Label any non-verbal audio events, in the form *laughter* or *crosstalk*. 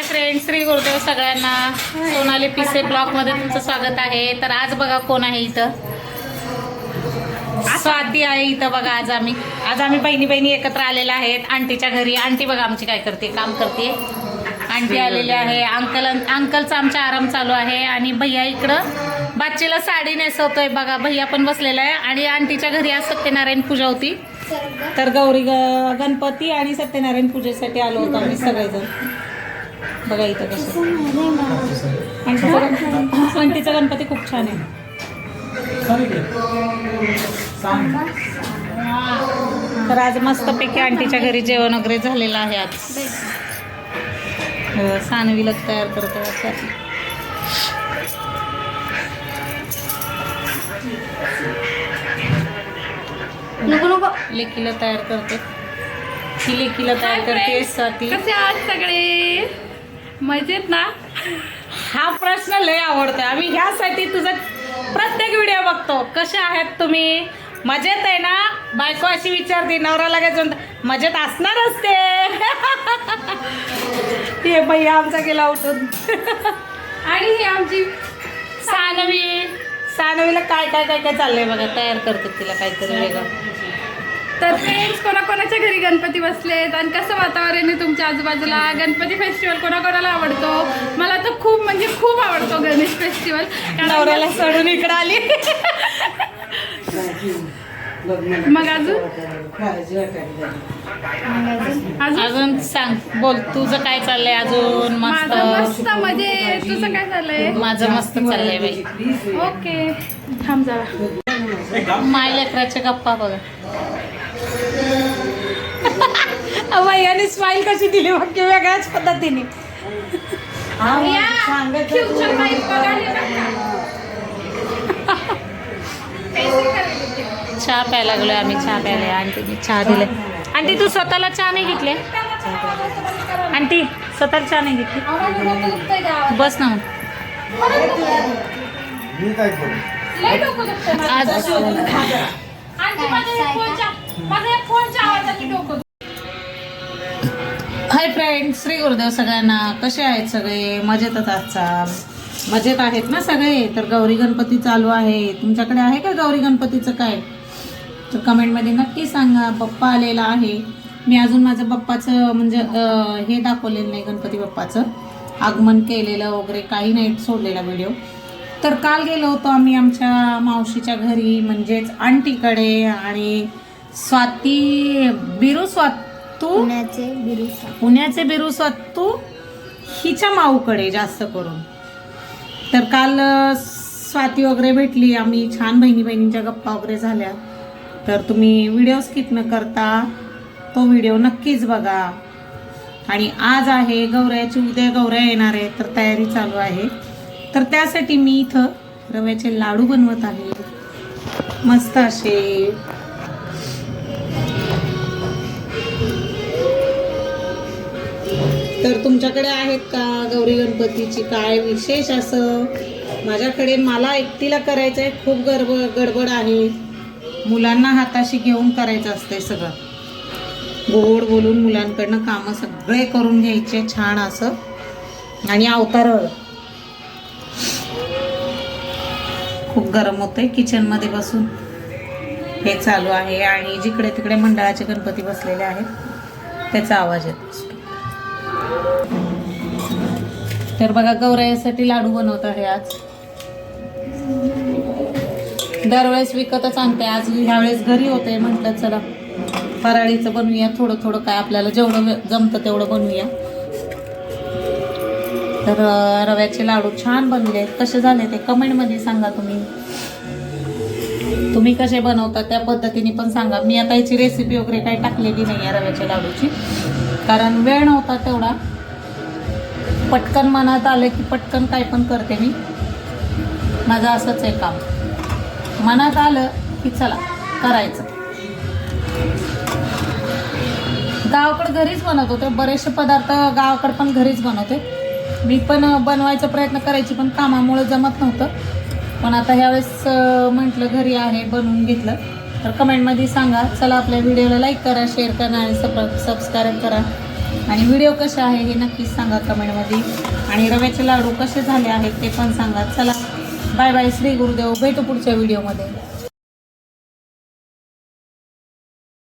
Hi friend Shri Gurudev सगळ्यांना. सोनाली पिसे ब्लॉकमध्ये तुमचं स्वागत आहे. तर आज बघा कोण आहे इथं. स्वाती आहे इथं बघा आज आम्ही. आज आम्ही बहिणी बहिणी एकत्र आलेल्या आहेत. आंटीच्या घरी. आंटी बघा आमची काय करते काम करते. आंटी आलेली आहे. अंकल अंकलचा आमचा आराम चालू आहे. आणि भैया इकडं बाच्चीला साडी नेसवतोय बघा. भैया पण बसलेला आहे. आणि आंटीच्या घरी आज सत्यनारायण पूजा होती. तर गौरी गणपती आणि सत्यनारायण पूजेसाठी आलो होतो आम्ही सगळेजण. बघा इथं कसं आंटीचा गण- आंटीचा गणपती. खूप छान आहे. तर आज मस्तपैकी आंटीच्या घरी जेवण वगैरे झालेलं आहे आज. सानवीला तयार करत नको लेकीला तयार करते. ही लेकीला तयार करते स्वाती कसे आहात सगळे? मजेत ना? हा प्रश्न लय आवडतोय. आम्ही ह्यासाठी तुझा प्रत्येक व्हिडिओ बघतो. कसे आहेत तुम्ही? मजेत आहे ना? बायको अशी विचारते नवरा लगेच मजेत असणारच ते. *laughs* हे भैया आमचा गेला उठून. आणि ही आमची सानवी. सानवीला काय काय काय काय चाललंय बघा? तयार करतो तिला काहीतरी वेगळं. तर फ्रेंड्स कोणाकोणाच्या घरी गणपती बसलेत? आणि कसं वातावरण आहे तुमच्या आजूबाजूला? गणपती फेस्टिवल कोणाकोणाला आवडतो? मला तर खूप म्हणजे खूप आवडतो गणेश फेस्टिवल नवऱ्याला सोडून इकडं आली. मग अजून? अजून? अजून सांग बोल तुझं काय चाललंय अजून? मस्त. मस्त म्हणजे तुझं काय झालंय माझं मस्त चाललंय बाई. ओके. थांब जरा. माय लेकराच्या गप्पा बघा. *laughs* वैयाने स्माईल कशी दिली मग की वेगळ्याच पद्धतीने. चहा प्यायला लागलोय आम्ही चहा प्यायला. आंटीने चहा दिले आंटी तू स्वतःला चहा नाही घेतले? आंटी स्वतःला चहा नाही घेतली. बस ना. आज हाय फ्रेंड श्री गुरुदेव सगळ्यांना. कसे आहेत सगळे? मजेतच आजचा मजेत आहेत ना सगळे? तर गौरी गणपती चालू आहे. तुमच्याकडे आहे का गौरी गणपतीचं काय? तर कमेंटमध्ये नक्की सांगा. बाप्पा आलेला आहे. मी अजून माझं बाप्पाचं म्हणजे हे दाखवलेलं नाही गणपती बाप्पाचं. आगमन केलेलं वगैरे काही नाही सोडलेला व्हिडिओ तर काल गेलो होतो आम्ही आमच्या मावशीच्या घरी म्हणजेच आंटीकडे. आणि स्वाती बिरू स्वातू पुण्याचे बिरुसा पुण्याचे बिरू स्वातू हिच्या माऊकडे जास्त करून. तर काल स्वाती वगैरे भेटली. आम्ही छान बहिणी बहिणींच्या गप्पा वगैरे झाल्या. तर तुम्ही व्हिडिओ स्किप न करता तो व्हिडिओ नक्कीच बघा. आणि आज आहे गौऱ्याची उद्या गौऱ्या येणार आहे तर तयारी चालू आहे. तर त्यासाठी मी इथं रव्याचे लाडू बनवत आहे. मस्त असे तर तुमच्याकडे आहेत का गौरी गणपतीची? काय विशेष असं? माझ्याकडे मला एकटीला करायचं आहे खूप गडब गडबड आहे. मुलांना हाताशी घेऊन करायचं असतंय सगळं. गोड बोलून मुलांकडनं कामं सगळे करून घ्यायचे छान असं. आणि अवतार खूप गरम होतंय किचनमध्ये बसून. हे चालू आहे आणि जिकडे तिकडे मंडळाचे गणपती बसलेले आहेत त्याचा आवाज येतो तर बघा गौरायासाठी लाडू बनवत आहे आज. दरवेळेस विकतच आणते. आज ह्यावेळेस घरी होते म्हटलं चला फराळीचं बनवूया. थोडं थोडं काय आपल्याला जेवढं जमतं तेवढं बनवूया. तर रव्याचे लाडू छान बनले कसे झाले ते कमेंटमध्ये सांगा तुम्ही. तुम्ही कसे बनवता त्या पद्धतीने पण सांगा. मी आता याची रेसिपी वगैरे काही टाकलेली नाही आहे रव्याच्या लाडूची. कारण वेळ नव्हता तेवढा. पटकन मनात आलं की पटकन काय पण करते मी. माझं असंच आहे काम. मनात आलं की चला करायचं. गावाकडं घरीच बनवत होते. बरेचसे पदार्थ गावाकडं पण घरीच बनवते. मी पण बनवायचा प्रयत्न करायची पण कामामुळे जमत नव्हतं. पण आता ह्यावेळेस म्हटलं घरी आहे बनवून घेतलं. तर कमेंटमध्ये सांगा. चला आपल्या व्हिडिओला लाईक करा शेअर करा आणि सब सबस्क्राईब करा. आणि व्हिडिओ कसे आहे हे नक्कीच सांगा कमेंटमध्ये. आणि रव्याचे लाडू कसे झाले आहेत ते पण सांगा. चला. Bye bye Shri Gurudev. भेटू पुढच्या व्हिडिओमध्ये.